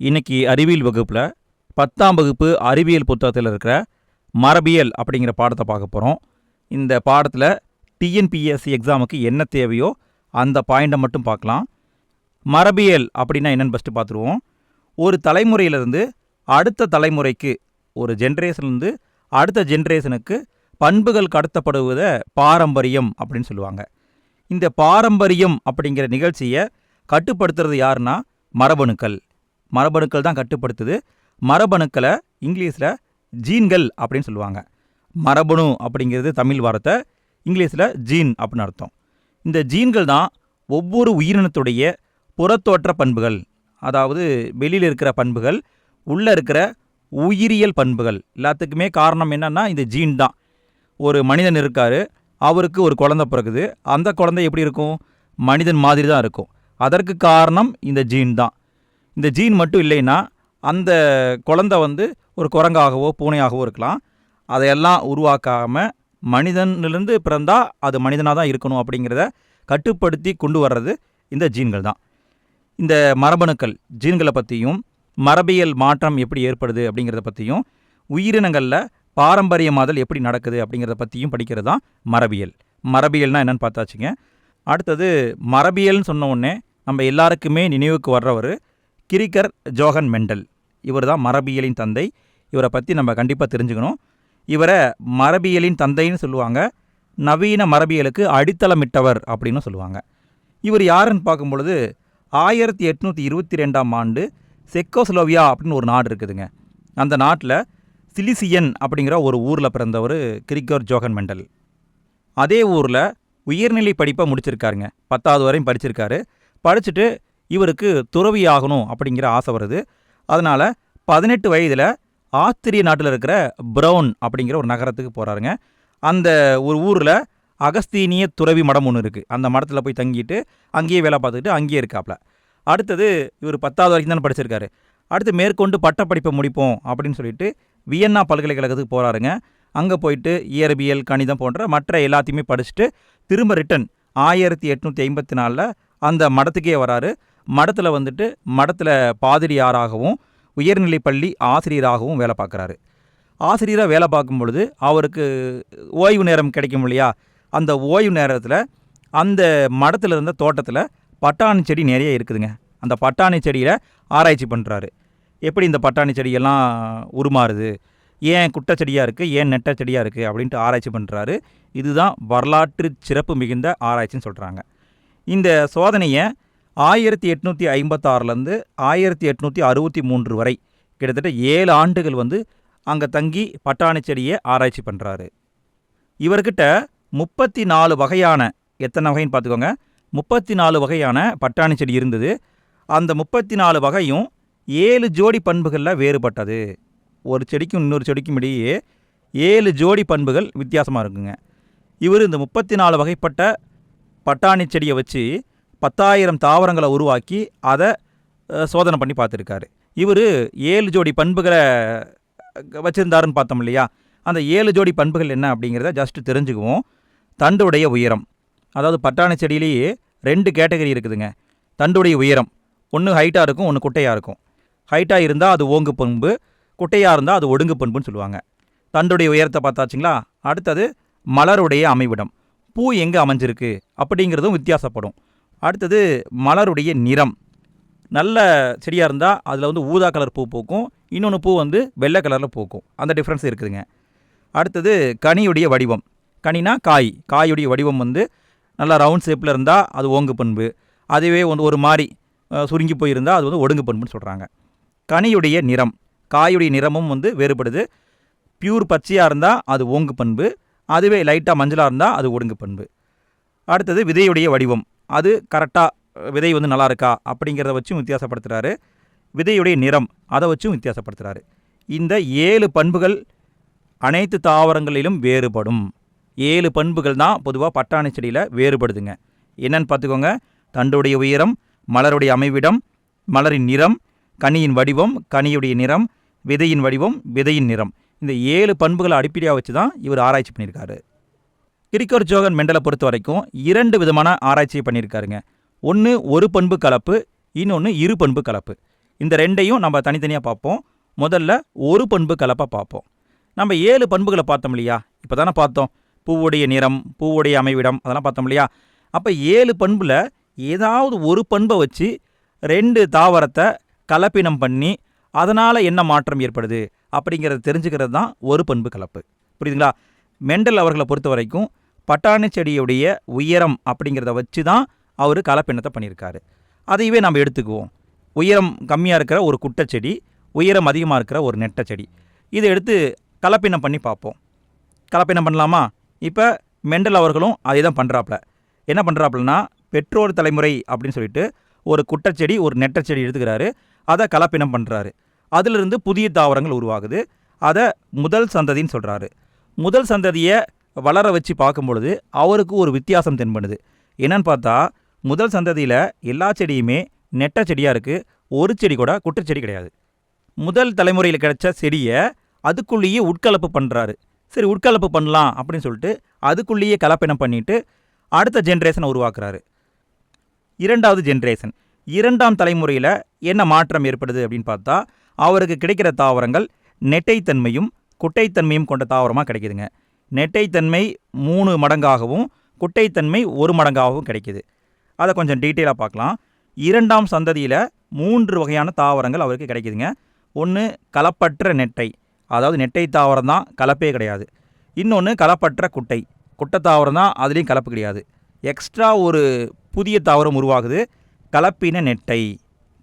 இன்னைக்கு அறிவியல் வகுப்பில் பத்தாம் வகுப்பு அறிவியல் புத்தகத்தில் இருக்கிற மரபியல் அப்படிங்கிற பாடத்தை பார்க்க போகிறோம் இந்த பாடத்தில் டிஎன்பிஎஸ்சி எக்ஸாமுக்கு என்ன தேவையோ அந்த பாயிண்டை மட்டும் பார்க்கலாம். மரபியல் அப்படின்னா என்னென்னு ஃபஸ்ட்டு பார்த்துருவோம். ஒரு தலைமுறையிலிருந்து அடுத்த தலைமுறைக்கு ஒரு ஜென்ரேஷன்லேருந்து அடுத்த ஜென்ரேஷனுக்கு பண்புகள் கடத்தப்படுவதை பாரம்பரியம் அப்படின்னு சொல்லுவாங்க. இந்த பாரம்பரியம் அப்படிங்கிற நிகழ்ச்சியை கட்டுப்படுத்துறது யாருன்னா மரபணுக்கள். மரபணுக்கள் தான் கட்டுப்படுத்துது. மரபணுக்களை இங்கிலீஷில் ஜீன்கள் அப்படின்னு சொல்லுவாங்க. மரபணு அப்படிங்கிறது தமிழ் வார்த்தை இங்கிலீஷில் ஜீன் அப்படின்னு அர்த்தம். இந்த ஜீன்கள் தான் ஒவ்வொரு உயிரினத்துடைய புறத்தோற்ற பண்புகள் அதாவது வெளியில் இருக்கிற பண்புகள் உள்ளே இருக்கிற உயிரியல் பண்புகள். எல்லாத்துக்குமே காரணம் என்னன்னா இந்த ஜீன் தான். ஒரு மனிதன் இருக்கார் அவருக்கு ஒரு குழந்தை பிறகுது அந்த குழந்தை எப்படி இருக்கும்? மனிதன் மாதிரி தான் இருக்கும். அதற்கு காரணம் இந்த ஜீன் தான். இந்த ஜீன் மட்டும் இல்லைன்னா அந்த குழந்தை வந்து ஒரு குரங்காகவோ பூனையாகவோ இருக்கலாம். அதையெல்லாம் உருவாக்காமல் மனிதனிலிருந்து பிறந்தால் அது மனிதனாக தான் இருக்கணும் அப்படிங்கிறத கட்டுப்படுத்தி கொண்டு வர்றது இந்த ஜீன்கள் தான். இந்த மரபணுக்கள் ஜீன்களை பற்றியும் மரபியல் மாற்றம் எப்படி ஏற்படுது அப்படிங்கிறத பற்றியும் உயிரினங்களில் பாரம்பரியமாதல் எப்படி நடக்குது அப்படிங்கிறத பற்றியும் படிக்கிறது தான் மரபியல். மரபியல்னால் என்னன்னு பார்த்தாச்சுங்க. அடுத்தது மரபியல்னு சொன்ன உடனே நம்ம எல்லாருக்குமே நினைவுக்கு வர்றவர் கிரிக்கர் ஜோகன் மெண்டல். இவர் தான் மரபியலின் தந்தை. இவரை பற்றி நம்ம கண்டிப்பாக தெரிஞ்சுக்கணும். இவரை மரபியலின் தந்தைன்னு சொல்லுவாங்க. நவீன மரபியலுக்கு அடித்தளமிட்டவர் அப்படின்னு சொல்லுவாங்க. இவர் யாருன்னு பார்க்கும் பொழுது ஆயிரத்தி எட்நூற்றி இருபத்தி ரெண்டாம் ஆண்டு செக்கோஸ்லோவியா அப்படின்னு ஒரு நாடு இருக்குதுங்க. அந்த நாட்டில் சிலிசியன் அப்படிங்கிற ஒரு ஊரில் பிறந்தவர் கிரிக்கோர் ஜோகன் மெண்டல். அதே ஊரில் உயர்நிலை படிப்பை முடிச்சிருக்காருங்க. பத்தாவது வரையும் படிச்சிருக்காரு. படிச்சுட்டு இவருக்கு துறவி ஆகணும் அப்படிங்கிற ஆசை வருது. அதனால் பதினெட்டு வயதில் ஆஸ்திரிய நாட்டில் இருக்கிற ப்ரௌன் அப்படிங்கிற ஒரு நகரத்துக்கு போகிறாருங்க அந்த ஒரு ஊரில் அகஸ்தீனிய துறவி மடம் ஒன்று இருக்குது அந்த மடத்தில் போய் தங்கிட்டு அங்கேயே வேலை பார்த்துக்கிட்டு அங்கேயே இருக்காப்ல. அடுத்தது இவர் பத்தாவது வரைக்கும் தானே படிச்சிருக்காரு. அடுத்து மேற்கொண்டு பட்டப்படிப்பை முடிப்போம் அப்படின்னு சொல்லிட்டு வியன்னா பல்கலைக்கழகத்துக்கு போகிறாருங்க அங்கே போயிட்டு இயற்பியல் கணிதம் போன்ற மற்ற எல்லாத்தையுமே படிச்சுட்டு திரும்ப ரிட்டன் ஆயிரத்தி எட்நூற்றி ஐம்பத்தி நாலில் அந்த மடத்துக்கே வராரு. மடத்தில் வந்துட்டு மடத்தில் பாதிரியாராகவும் உயர்நிலை பள்ளி ஆசிரியராகவும் வேலை பார்க்குறாரு. ஆசிரியராக வேலை பார்க்கும் பொழுது அவருக்கு ஓய்வு நேரம் கிடைக்கும் இல்லையா? அந்த ஓய்வு நேரத்தில் அந்த மடத்தில் இருந்த தோட்டத்தில் பட்டாணி செடி நிறைய இருக்குதுங்க. அந்த பட்டாணி செடியில் ஆராய்ச்சி பண்ணுறாரு எப்படி இந்த பட்டாணி செடியெல்லாம் உருமாறுது? ஏன் குட்டை செடியாக இருக்குது ஏன் நெட்டை செடியாக இருக்குது அப்படின்ட்டு ஆராய்ச்சி பண்ணுறாரு இதுதான் வரலாற்று சிறப்பு மிகுந்த ஆராய்ச்சின்னு சொல்கிறாங்க இந்த சோதனையை ஆயிரத்தி எட்நூற்றி ஐம்பத்தாறுலேருந்து ஆயிரத்தி எட்நூற்றி அறுபத்தி மூன்று வரை கிட்டத்தட்ட ஏழு ஆண்டுகள் வந்து அங்கே தங்கி பட்டாணி செடியை ஆராய்ச்சி பண்ணுறாரு இவர்கிட்ட முப்பத்தி நாலு வகையான எத்தனை வகைன்னு பார்த்துக்கோங்க முப்பத்தி நாலு வகையான பட்டாணி செடி இருந்தது. அந்த முப்பத்தி நாலு வகையும் ஏழு ஜோடி பண்புகளில் வேறுபட்டது. ஒரு செடிக்கும் இன்னொரு செடிக்கும் இடையே ஏழு ஜோடி பண்புகள் வித்தியாசமாக இருக்குங்க. இவர் இந்த முப்பத்தி நாலு வகைப்பட்ட பட்டாணி செடியை வச்சு பத்தாயிரம் தாவரங்களை உருவாக்கி அதை சோதனை பண்ணி பார்த்துருக்காரு. இவர் ஏழு ஜோடி பண்புகளை வச்சுருந்தாருன்னு பார்த்தோம் இல்லையா? அந்த ஏழு ஜோடி பண்புகள் என்ன அப்படிங்கிறத ஜஸ்ட் தெரிஞ்சுக்குவோம். தண்டுடைய உயரம். அதாவது பட்டாணி செடியிலேயே ரெண்டு கேட்டகரி இருக்குதுங்க. தண்டுடைய உயரம். ஒன்று ஹைட்டாக இருக்கும் ஒன்று குட்டையாக இருக்கும். ஹைட்டாக இருந்தால் அது ஓங்கு பண்பு குட்டையாக இருந்தால் அது ஒடுங்கு பண்புன்னு சொல்லுவாங்க. தண்டுடைய உயரத்தை பார்த்தாச்சுங்களா? அடுத்தது மலருடைய அமைவிடம். பூ எங்கே அமைஞ்சிருக்கு அப்படிங்கிறதும் வித்தியாசப்படும். அடுத்தது மலருடைய நிறம். நல்ல செடியாக இருந்தால் அதில் வந்து ஊதா கலர் பூ பூக்கும். இன்னொன்று பூ வந்து வெள்ளை கலரில் பூக்கும். அந்த டிஃப்ரென்ஸ் இருக்குதுங்க. அடுத்தது கனியுடைய வடிவம். கனினா காய். காயுடைய வடிவம் வந்து நல்லா ரவுண்ட் ஷேப்பில் இருந்தால் அது ஓங்கு பண்பு. அதுவே வந்து ஒரு மாதிரி சுருங்கி போயிருந்தால் அது வந்து ஒடுங்கு பண்புன்னு சொல்கிறாங்க கனியுடைய நிறம். காயுடைய நிறமும் வந்து வேறுபடுது. பியூர் பச்சையாக இருந்தால் அது ஓங்கு பண்பு. அதுவே லைட்டாக மஞ்சளாக இருந்தால் அது ஒடுங்கு பண்பு. அடுத்தது விதையுடைய வடிவம். அது கரெக்டாக விதை வந்து நல்லா இருக்கா அப்படிங்கிறத வச்சும் வித்தியாசப்படுத்துகிறாரு விதையுடைய நிறம் அதை வச்சும் வித்தியாசப்படுத்துகிறாரு இந்த ஏழு பண்புகள் அனைத்து தாவரங்களிலும் வேறுபடும். ஏழு பண்புகள் தான் பொதுவாக பட்டாணி செடியில் வேறுபடுதுங்க. என்னென்னு பார்த்துக்கோங்க. தண்டுடைய உயரம் மலருடைய அமைவிடம் மலரின் நிறம் கனியின் வடிவம் கனியுடைய நிறம் விதையின் வடிவம் விதையின் நிறம். இந்த ஏழு பண்புகளை அடிப்படையாக வச்சு தான் இவர் ஆராய்ச்சி பண்ணியிருக்காரு. கிரிக்கோர் ஜோகன் மெண்டலை பொறுத்த வரைக்கும் இரண்டு விதமான ஆராய்ச்சியை பண்ணியிருக்காருங்க. ஒன்று ஒரு பண்பு கலப்பு இன்னொன்று இரு பண்பு கலப்பு. இந்த ரெண்டையும் நம்ம தனித்தனியாக பார்ப்போம். முதல்ல ஒரு பண்பு கலப்பாக பார்ப்போம். நம்ம ஏழு பண்புகளை பார்த்தோம் இல்லையா? இப்போ தானே பார்த்தோம். பூவுடைய நிறம் பூவுடைய அமைவிடம் அதெல்லாம் பார்த்தோம் இல்லையா? அப்போ ஏழு பண்பில் ஏதாவது ஒரு பண்பை வச்சு ரெண்டு தாவரத்தை கலப்பினம் பண்ணி அதனால் என்ன மாற்றம் ஏற்படுது? அப்படிங்கிறத தெரிஞ்சுக்கிறது தான் ஒரு பண்பு கலப்பு. புரியுதுங்களா? மெண்டல் அவர்களை பொறுத்த வரைக்கும் பட்டாணி செடியுடைய உயரம் அப்படிங்கிறத வச்சு தான் அவர் கலப்பினத்தை பண்ணியிருக்காரு. அதையவே நம்ம எடுத்துக்குவோம். உயரம் கம்மியாக இருக்கிற ஒரு குட்டைச்செடி உயரம் அதிகமாக இருக்கிற ஒரு நெட்டை செடி. இதை எடுத்து கலப்பினம் பண்ணி பார்ப்போம். கலப்பினம் பண்ணலாமா? இப்போ மெண்டல் அவர்களும் அதே தான் பண்ணுறாப்புல என்ன பண்ணுறாப்புலன்னா பெற்றோர் தலைமுறை அப்படின்னு சொல்லிட்டு ஒரு குட்டச்செடி ஒரு நெட்டச்செடி எடுத்துக்கிறாரு. அதை கலப்பினம் பண்ணுறாரு அதிலிருந்து புதிய தாவரங்கள் உருவாகுது. அதை முதல் சந்ததின்னு சொல்கிறாரு முதல் சந்ததியை வளர வச்சு பார்க்கும்பொழுது அவருக்கு ஒரு வித்தியாசம் தென்படுது. என்னன்னு பார்த்தா முதல் சந்ததியில் எல்லா செடியுமே நெட்ட செடியாக இருக்குது ஒரு செடி கூட குற்றச்செடி கிடையாது. முதல் தலைமுறையில் கிடைச்ச செடியை அதுக்குள்ளேயே உட்கலப்பு பண்ணுறாரு சரி உட்கலப்பு பண்ணலாம் அப்படின்னு சொல்லிட்டு அதுக்குள்ளேயே கலப்பினம் பண்ணிவிட்டு அடுத்த ஜென்ரேஷனை உருவாக்குறாரு. இரண்டாவது ஜென்ரேஷன் இரண்டாம் தலைமுறையில் என்ன மாற்றம் ஏற்படுது அப்படின்னு பார்த்தா அவருக்கு கிடைக்கிற தாவரங்கள் நெட்டைத்தன்மையும் குட்டைத்தன்மையும் கொண்ட தாவரமாக கிடைக்குதுங்க. நெட்டைத்தன்மை மூணு மடங்காகவும் குட்டைத்தன்மை ஒரு மடங்காகவும் கிடைக்கிது. அதை கொஞ்சம் டீட்டெயிலாக பார்க்கலாம். இரண்டாம் சந்ததியில் மூன்று வகையான தாவரங்கள் அவருக்கு கிடைக்குதுங்க. ஒன்று கலப்பற்ற நெட்டை. அதாவது நெட்டை தாவரம் தான் கலப்பே கிடையாது. இன்னொன்று கலப்பற்ற குட்டை. குட்டை தாவரம் தான் அதுலேயும் கலப்பு கிடையாது. எக்ஸ்ட்ரா ஒரு புதிய தாவரம் உருவாகுது. கலப்பின நெட்டை.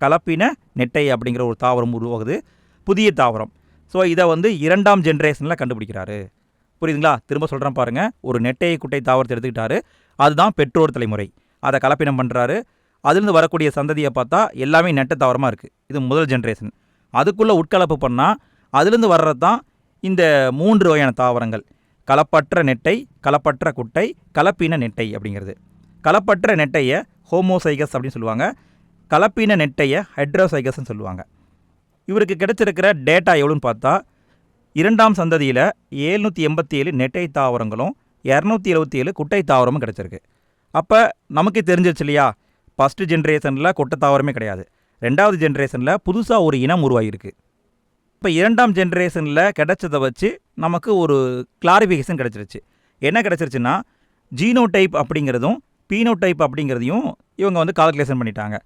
கலப்பின நெட்டை அப்படிங்கிற ஒரு தாவரம் உருவாகுது. புதிய தாவரம். ஸோ இதை வந்து இரண்டாம் ஜென்ரேஷனில் கண்டுபிடிக்கிறாரு. புரியுதுங்களா? திரும்ப சொல்கிறேன் பாருங்கள் ஒரு நெட்டையை குட்டை தாவரத்தை எடுத்துக்கிட்டாரு. அதுதான் பெற்றோர் தலைமுறை. அதை கலப்பினம் பண்ணுறாரு அதுலேருந்து வரக்கூடிய சந்ததியை பார்த்தா எல்லாமே நெட்ட தாவரமாக இருக்குது இது முதல் ஜென்ரேஷன் அதுக்குள்ளே உட்கலப்பு பண்ணால் அதுலேருந்து வர்றது தான் இந்த மூன்று வகையான தாவரங்கள். கலப்பற்ற நெட்டை கலப்பற்ற குட்டை கலப்பின நெட்டை அப்படிங்கிறது. கலப்பற்ற நெட்டையை ஹோமோசைகஸ் அப்படின்னு சொல்லுவாங்க. கலப்பின நெட்டையை ஹைட்ரோசைகஸ்ன்னு சொல்லுவாங்க. இவருக்கு கிடைச்சிருக்கிற டேட்டா எவ்வளோன்னு பார்த்தா இரண்டாம் சந்ததியில் ஏழ்நூற்றி எண்பத்தி ஏழு நெட்டை தாவரங்களும் இரநூத்தி எழுபத்தி ஏழு குட்டை தாவரமும் கிடச்சிருக்கு. அப்போ நமக்கே தெரிஞ்சிருச்சு இல்லையா? ஃபஸ்ட்டு ஜென்ரேஷனில் குட்டை தாவரமே கிடையாது. ரெண்டாவது ஜென்ரேஷனில் புதுசாக ஒரு இனம் உருவாகியிருக்கு. இப்போ இரண்டாம் ஜென்ரேஷனில் கிடைச்சதை வச்சு நமக்கு ஒரு கிளாரிஃபிகேஷன் கிடச்சிருச்சு. என்ன கிடச்சிருச்சுன்னா ஜீனோடைப் அப்படிங்கிறதும் பீனோ டைப் அப்படிங்கிறதையும் இவங்க வந்து கால்குலேஷன் பண்ணிட்டாங்க.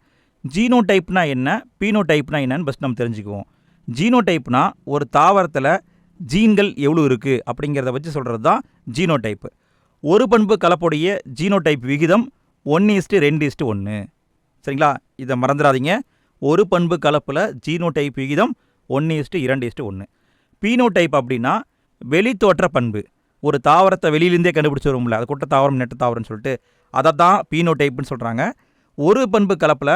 ஜீனோடைப்னா என்ன? பீனோ டைப்னா என்னன்னு ஃபஸ்ட் நம்ம தெரிஞ்சுக்குவோம். ஜீனோ டைப்னால் ஒரு தாவரத்தில் ஜீன்கள் எவ்வளோ இருக்குது அப்படிங்கிறத வச்சு சொல்கிறது தான் ஜீனோடைப்பு. ஒரு பண்பு கலப்புடைய ஜீனோடைப் விகிதம் ஒன்று இஸ்ட்டு ரெண்டு இஸ்ட்டு ஒன்று சரிங்களா? இதை மறந்துடாதீங்க. ஒரு பண்பு கலப்பில் ஜீனோடைப் விகிதம் ஒன்று இஸ்ட்டு இரண்டு இஸ்ட்டு ஒன்று பீனோடைப் அப்படின்னா வெளித்தோற்ற பண்பு. ஒரு தாவரத்தை வெளியிலேருந்தே கண்டுபிடிச்சி வரும்ல அது குட்ட தாவரம் நெட்ட தாவரம்னு சொல்லிட்டு அதை தான் பீனோடைப்னு சொல்கிறாங்க ஒரு பண்பு கலப்பில்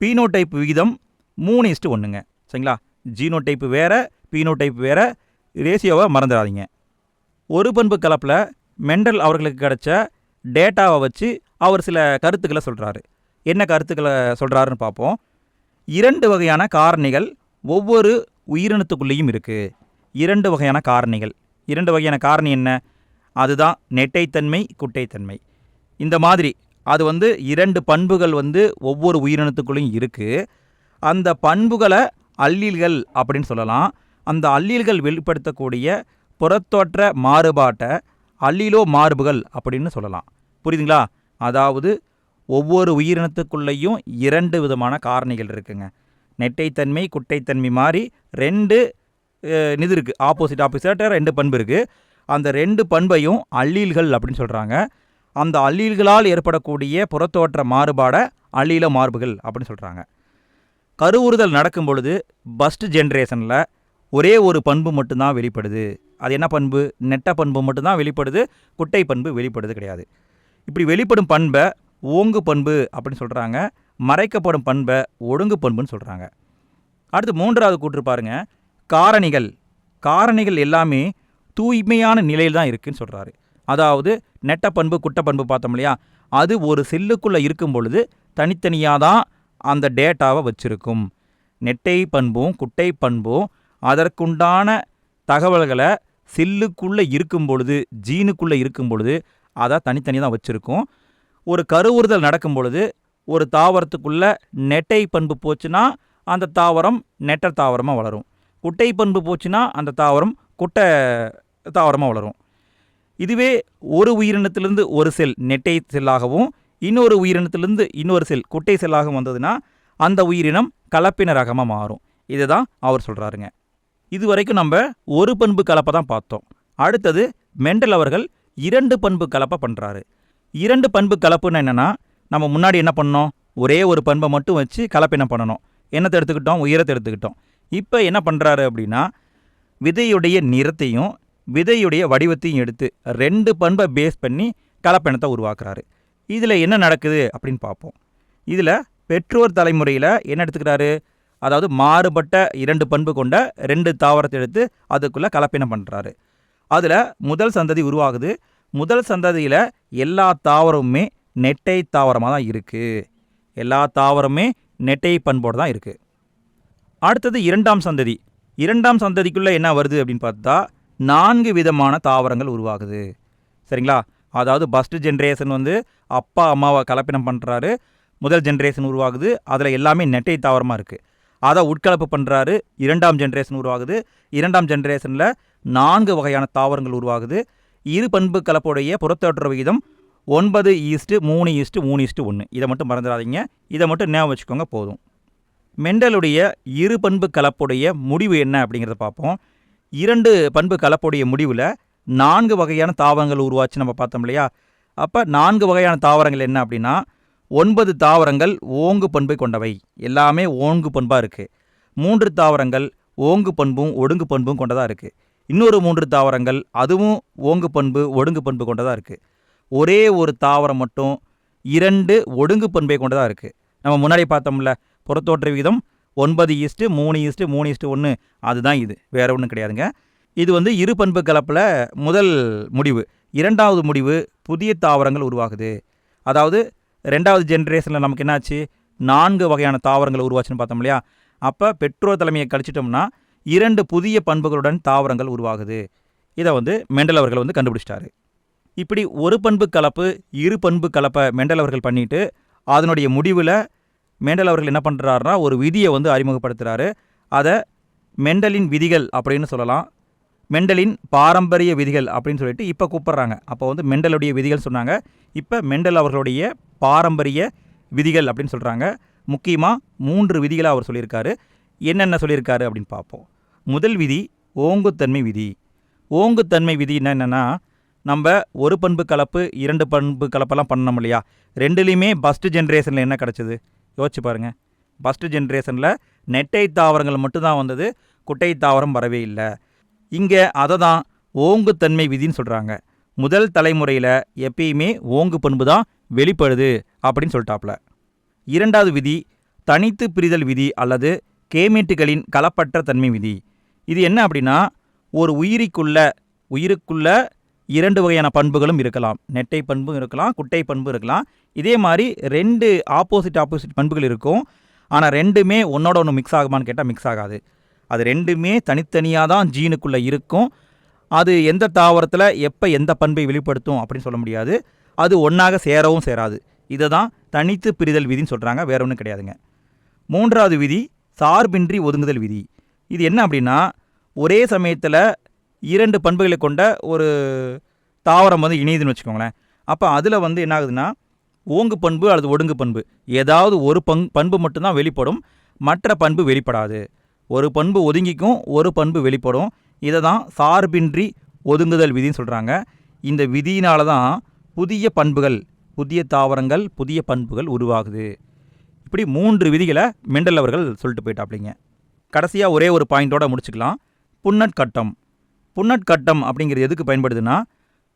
பீனோடைப் விகிதம் மூணு இஸ்ட்டு ஒன்றுங்க சரிங்களா? ஜீனோடைப்பு வேறு பீனோடைப் வேறு ரேசியோவை மறந்துடாதீங்க. ஒரு பண்பு கலப்பில் மெண்டல் அவர்களுக்கு கிடைச்ச டேட்டாவை வச்சு அவர் சில கருத்துக்களை சொல்கிறாரு என்ன கருத்துக்களை சொல்கிறாருன்னு பார்ப்போம். இரண்டு வகையான காரணிகள் ஒவ்வொரு உயிரினத்துக்குள்ளேயும் இருக்குது இரண்டு வகையான காரணிகள். இரண்டு வகையான காரணி என்ன? அதுதான் நெட்டைத்தன்மை குட்டைத்தன்மை. இந்த மாதிரி அது வந்து இரண்டு பண்புகள் வந்து ஒவ்வொரு உயிரினத்துக்குள்ளேயும் இருக்குது அந்த பண்புகளை அல்லீல்கள் அப்படின்னு சொல்லலாம். அந்த அல்லீல்கள் வெளிப்படுத்தக்கூடிய புறத்தோற்ற மாறுபாட்டை அல்லீலோ மார்புகள் அப்படின்னு சொல்லலாம். புரியுதுங்களா? அதாவது ஒவ்வொரு உயிரினத்துக்குள்ளேயும் இரண்டு விதமான காரணிகள் இருக்குங்க. நெட்டைத்தன்மை குட்டைத்தன்மை மாதிரி ரெண்டு இது இருக்குது ஆப்போசிட் ஆப்போசிட்டாக ரெண்டு பண்பு இருக்குது அந்த ரெண்டு பண்பையும் அல்லீல்கள் அப்படின்னு சொல்கிறாங்க அந்த அல்லீல்களால் ஏற்படக்கூடிய புறத்தோற்ற மாறுபாடை அல்லீல மார்புகள் அப்படின்னு சொல்கிறாங்க கருவுறுதல் நடக்கும் பொழுது பஸ்ட் ஜென்ரேஷனில் ஒரே ஒரு பண்பு மட்டும்தான் வெளிப்படுது. அது என்ன பண்பு? நெட்ட பண்பு மட்டும்தான் வெளிப்படுது குட்டை பண்பு வெளிப்படுது கிடையாது. இப்படி வெளிப்படும் பண்பை ஓங்கு பண்பு அப்படின்னு சொல்கிறாங்க மறைக்கப்படும் பண்பை ஒழுங்கு பண்புன்னு சொல்கிறாங்க அடுத்து மூன்றாவது கூற்று பாருங்க. காரணிகள். காரணிகள் எல்லாமே தூய்மையான நிலையில் தான் இருக்குதுன்னு சொல்கிறாரு அதாவது நெட்ட பண்பு குட்ட பண்பு பார்த்தோம் இல்லையா? அது ஒரு செல்லுக்குள்ளே இருக்கும் பொழுது தனித்தனியாக தான் அந்த டேட்டாவை வச்சுருக்கும். நெட்டை பண்பும் குட்டை பண்பும் அதற்குண்டான தகவல்களை செல்லுக்குள்ளே இருக்கும் பொழுது ஜீனுக்குள்ளே இருக்கும் பொழுது அதை தனித்தனியாக தான் வச்சுருக்கோம். ஒரு கருவுறுதல் நடக்கும் பொழுது ஒரு தாவரத்துக்குள்ளே நெட்டை பண்பு போச்சுன்னா அந்த தாவரம் நெட்ட தாவரமாக வளரும். குட்டை பண்பு போச்சுன்னா அந்த தாவரம் குட்டை தாவரமாக வளரும். இதுவே ஒரு உயிரினத்திலிருந்து ஒரு செல் நெட்டை செல்லாகவும் இன்னொரு உயிரினத்திலிருந்து இன்னொரு செல் குட்டை செல்லாகவும் வந்ததுன்னா அந்த உயிரினம் கலப்பின ரகமாக மாறும் இதுதான் அவர் சொல்கிறாருங்க இது வரைக்கும் நம்ம ஒரு பண்பு கலப்பை தான் பார்த்தோம். அடுத்தது மெண்டல் அவர்கள் இரண்டு பண்பு கலப்பை பண்ணுறாரு இரண்டு பண்பு கலப்புன்னு என்னென்னா நம்ம முன்னாடி என்ன பண்ணோம்? ஒரே ஒரு பண்பை மட்டும் வச்சு கலப்பினம் பண்ணணும்? என்னத்தை எடுத்துக்கிட்டோம் உயரத்தை எடுத்துக்கிட்டோம். இப்போ என்ன பண்ணுறாரு அப்படின்னா விதையுடைய நிறத்தையும் விதையுடைய வடிவத்தையும் எடுத்து ரெண்டு பண்பை பேஸ் பண்ணி கலப்பினத்தை உருவாக்குறாரு. இதில் என்ன நடக்குது அப்படின்னு பார்ப்போம். இதில் பெற்றோர் தலைமுறையில் என்ன எடுத்துக்கிறாரு? அதாவது மாறுபட்ட இரண்டு பண்பு கொண்ட ரெண்டு தாவரத்தை எடுத்து அதுக்குள்ளே கலப்பினம் பண்ணுறாரு அதில் முதல் சந்ததி உருவாகுது. முதல் சந்ததியில் எல்லா தாவரமுமே நெட்டை தாவரமாக தான் இருக்குது எல்லா தாவரமே நெட்டை பண்போடு தான் இருக்குது அடுத்தது இரண்டாம் சந்ததி. இரண்டாம் சந்ததிக்குள்ளே என்ன வருது அப்படின்னு பார்த்தா நான்கு விதமான தாவரங்கள் உருவாகுது. சரிங்களா? அதாவது ஃபஸ்ட்டு ஜென்ரேஷன் வந்து அப்பா அம்மாவை கலப்பினம் பண்ணுறாரு முதல் ஜென்ரேஷன் உருவாகுது. அதில் எல்லாமே நெட்டை தாவரமாக இருக்குது அதை உட்கலப்பு பண்ணுறாரு இரண்டாம் ஜென்ரேஷன் உருவாகுது. இரண்டாம் ஜென்ரேஷனில் நான்கு வகையான தாவரங்கள் உருவாகுது. இரு பண்பு கலப்புடைய புறத்தோற்ற விகிதம் ஒன்பது ஈஸ்ட்டு மூணு ஈஸ்ட்டு மூணு ஈஸ்ட்டு ஒன்று இதை மட்டும் மறந்துடாதீங்க. இதை மட்டும் ஞாபகம் வச்சுக்கோங்க போதும். மெண்டலுடைய இரு பண்பு கலப்புடைய முடிவு என்ன அப்படிங்கிறத பார்ப்போம். இரண்டு பண்பு கலப்புடைய முடிவில் நான்கு வகையான தாவரங்கள் உருவாச்சு நம்ம பார்த்தோம் இல்லையா? அப்போ நான்கு வகையான தாவரங்கள் என்ன அப்படின்னா ஒன்பது தாவரங்கள் ஓங்கு பண்பை கொண்டவை. எல்லாமே ஓங்கு பண்பாக இருக்குது மூன்று தாவரங்கள் ஓங்கு பண்பும் ஒடுங்கு பண்பும் கொண்டதாக இருக்குது இன்னொரு மூன்று தாவரங்கள் அதுவும் ஓங்கு பண்பு ஒடுங்கு பண்பு கொண்டதாக இருக்குது ஒரே ஒரு தாவரம் மட்டும் இரண்டு ஒடுங்கு பண்பை கொண்டதாக இருக்குது நம்ம முன்னாடி பார்த்தோம்ல புறத்தோற்ற விகிதம் ஒன்பது ஈஸ்ட்டு மூணு ஈஸ்ட்டு மூணு ஈஸ்ட்டு ஒன்று அதுதான் இது. வேற ஒன்றும் கிடையாதுங்க. இது வந்து இரு பண்பு கலப்பில் முதல் முடிவு. இரண்டாவது முடிவு புதிய தாவரங்கள் உருவாகுது. அதாவது ரெண்டாவது ஜென்ரேஷனில் நமக்கு என்னாச்சு? நான்கு வகையான தாவரங்கள் உருவாச்சுன்னு பார்த்தோம் இல்லையா? அப்போ பெற்றோர் தலைமையை கழிச்சிட்டோம்னா இரண்டு புதிய பண்புகளுடன் தாவரங்கள் உருவாகுது. இதை வந்து மெண்டல் அவர்கள் வந்து கண்டுபிடிச்சிட்டாரு. இப்படி ஒரு பண்பு கலப்பு இரு பண்பு கலப்பை மெண்டல் அவர்கள் பண்ணிட்டு அதனுடைய முடிவில் மெண்டல் அவர்கள் என்ன பண்ணுறாருனா ஒரு விதியை வந்து அறிமுகப்படுத்துகிறாரு அதை மெண்டலின் விதிகள் அப்படின்னு சொல்லலாம். மெண்டலின் பாரம்பரிய விதிகள் அப்படின்னு சொல்லிட்டு இப்போ கூப்பிட்றாங்க. அப்போ வந்து மெண்டலுடைய விதிகள் சொன்னாங்க. இப்போ மெண்டல் அவர்களுடைய பாரம்பரிய விதிகள் அப்படின்னு சொல்கிறாங்க முக்கியமாக மூன்று விதிகளை அவர் சொல்லியிருக்காரு. என்னென்ன சொல்லியிருக்காரு அப்படின்னு பார்ப்போம். முதல் விதி ஓங்குத்தன்மை விதி. ஓங்குத்தன்மை விதினா என்னென்னா நம்ம ஒரு பண்பு கலப்பு இரண்டு பண்பு கலப்பெல்லாம் பண்ணோம் இல்லையா? ரெண்டுலேயுமே ஃபஸ்ட்டு ஜென்ரேஷனில் என்ன கிடச்சிது? யோசிச்சு பாருங்கள் ஃபஸ்ட்டு ஜென்ரேஷனில் நெட்டை தாவரங்கள் மட்டும்தான் வந்தது. குட்டை தாவரம் வரவே இல்லை. இங்கே அதை தான் ஓங்குத்தன்மை விதின்னு சொல்கிறாங்க முதல் தலைமுறையில் எப்பயுமே ஓங்கு பண்பு தான் வெளிப்படுது அப்படின்னு சொல்லிட்டாப்புல. இரண்டாவது விதி தனித்து பிரிதல் விதி அல்லது கேமேட்டுகளின் கலப்பற்ற தன்மை விதி. இது என்ன அப்படின்னா ஒரு உயிரிக்குள்ள உயிருக்குள்ள இரண்டு வகையான பண்புகளும் இருக்கலாம். நெட்டை பண்பும் இருக்கலாம் குட்டை பண்பும் இருக்கலாம். இதே மாதிரி ரெண்டு ஆப்போசிட் ஆப்போசிட் பண்புகள் இருக்கும். ஆனால் ரெண்டுமே ஒன்னோட ஒன்று மிக்ஸ் ஆகுமான்னு கேட்டால் மிக்ஸ் ஆகாது. அது ரெண்டுமே தனித்தனியாக தான் ஜீனுக்குள்ளே இருக்கும். அது எந்த தாவரத்தில் எப்போ எந்த பண்பை வெளிப்படுத்தும் அப்படின்னு சொல்ல முடியாது. அது ஒன்றாக சேரவும் சேராது. இதை தான் தனித்து பிரிதல் விதின்னு சொல்கிறாங்க வேற ஒன்றும் கிடையாதுங்க. மூன்றாவது விதி சார்பின்றி ஒதுங்குதல் விதி. இது என்ன அப்படின்னா ஒரே சமயத்தில் இரண்டு பண்புகளை கொண்ட ஒரு தாவரம் வந்து இணையுதுன்னு வச்சுக்கோங்களேன். அப்போ அதில் வந்து என்ன ஆகுதுன்னா ஓங்கு பண்பு அல்லது ஒடுங்கு பண்பு. ஏதாவது ஒரு பங் பண்பு மட்டும்தான் வெளிப்படும். மற்ற பண்பு வெளிப்படாது. ஒரு பண்பு ஒதுங்கிக்கும் ஒரு பண்பு வெளிப்படும். இதை தான் சார்பின்றி ஒதுங்குதல் விதின்னு சொல்கிறாங்க இந்த விதியினால தான் புதிய பண்புகள் புதிய தாவரங்கள் புதிய பண்புகள் உருவாகுது. இப்படி மூன்று விதிகளை மெண்டல் அவர்கள் சொல்லிட்டு போயிட்டாப்லிங்க. கடைசியாக ஒரே ஒரு பாயிண்டோட முடிச்சுக்கலாம். புன்னட்கட்டம். புன்னட்கட்டம் அப்படிங்கிறது எதுக்கு பயன்படுதுன்னா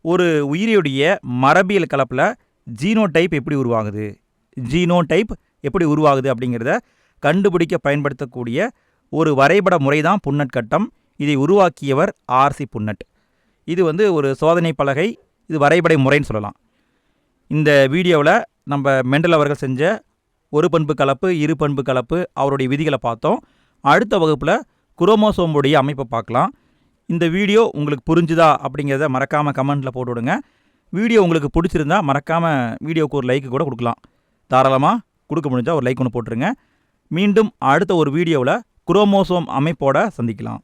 ஒரு உயிரியுடைய மரபியல் கலப்பில் ஜீனோ டைப் எப்படி உருவாகுது? ஜீனோ டைப் எப்படி உருவாகுது அப்படிங்கிறத கண்டுபிடிக்க பயன்படுத்தக்கூடிய ஒரு வரைபட முறை தான் புன்னட்கட்டம். இதை உருவாக்கியவர் ஆர்சி புன்னட். இது வந்து ஒரு சோதனை பலகை இது வரைபட முறைன்னு சொல்லலாம். இந்த வீடியோவில் நம்ம மெண்டல் அவர்கள் செஞ்ச ஒரு பண்பு கலப்பு இரு பண்பு கலப்பு அவருடைய விதிகளை பார்த்தோம். அடுத்த வகுப்பில் குரோமோசோமுடைய அமைப்பை பார்க்கலாம். இந்த வீடியோ உங்களுக்கு புரிஞ்சுதா அப்படிங்கிறத மறக்காமல் கமெண்ட்டில் போட்டு விடுங்க வீடியோ உங்களுக்கு பிடிச்சிருந்தா மறக்காமல் வீடியோவுக்கு ஒரு லைக்கு கூட கொடுக்கலாம். தாராளமாக கொடுக்க முடிஞ்சால் ஒரு லைக் ஒன்று போட்டுருங்க. மீண்டும் அடுத்த ஒரு வீடியோவில் குரோமோசோம் அமைப்போட சந்திக்கலாம்.